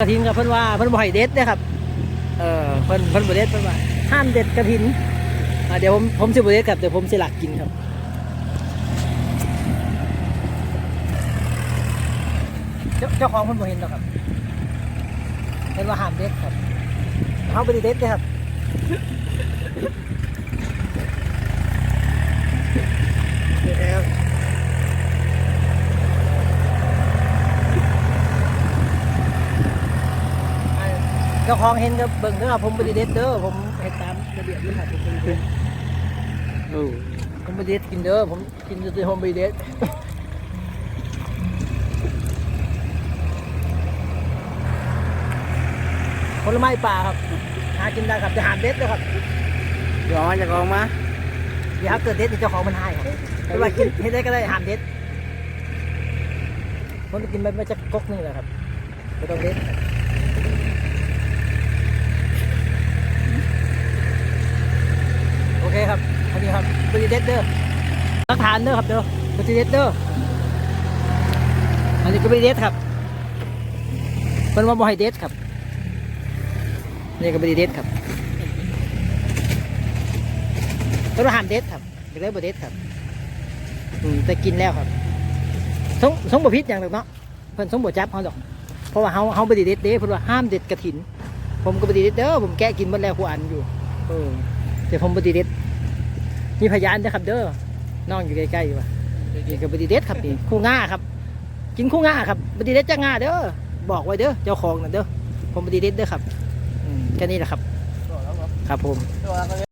กระถินครับเพิ่นว่าเพิ่นบ่ให้เด็ดเด้อครับ เออเพิ่นเพิ่นบ่เด็ดเพิ่นว่าห้ามเด็ดกระถินอ่าเดี๋ยวผมผมสิบ่เด็ดครับเดี๋ยวผมสิหลักกินครับเจ้าเจ้าของเพิ่นบ่เห็นหรอกครับเพิ่นว่าห้ามเด็ดครับเฮาบ่ได้เด็ดเด้อครับเดี๋ยวนะครับอ่า เจ้าของเห็นก็เบิ่งเด้อครับผมบ่ได้เด็ดเด้อผมเฮ็ดตามระเบียบอยู่ครับผมบ่ได้เด็ดโอ้ผมบ่ได้เด็ดกินเด้อผมกินแต่ผมบ่ได้เด็ดผลไม้ป่าครับ หากินได้ครับจะหามเด็ดเลยครับยอมจะกองมาเดี๋ยวถ้าเกิดเด็ดเดี๋ยวเจ้าของมันให้ครับไม่ว่ากินเฮ็ดได้ก็ได้หามเด็ดผมจะกินไปไม่จะก๊กหนึงเลยครับไม่ต้องเด็ดโอเคครับอั นนี้ครับบริเด็ดเด้อรักฐานเด้อครับเด้อบริเด็ดเด้ออันนี้ก็บริเด็ดครับเป็นว่าบ่ให้เด็ดครับนี่ก็บริเด็ดครับต้นหามเด็ดครับเด็กได้บริเด็ดครับอืมแต่กินแล้วครับสงสงบพิษอย่างหนึ่งเนาะเพิ่นสงบจับเขาดอก เพราะว่าเขาเขาบริเด็ดเด้เพิ่นว่าห้ามเด็ดกระถิน ผมก็บริเด็ดเด้อผมแกะกินหมดแล้วหัวอันอยู่ เออแต่ผมบริเด็ด มีพยานนะครับ เด้อน้องอยู่ใกล้ๆอยู่ว่ะนี่กับดีเด็ดครับนี่คู่ง่าครับ กินคู่ง่าครับบดีเด็ดจะง่าเด้อบอกไว้เด้อเจ้าของน่ะเด้อผมบดีเด็ดเด้อครับอืมแค่นี้แหละครับ ครับผม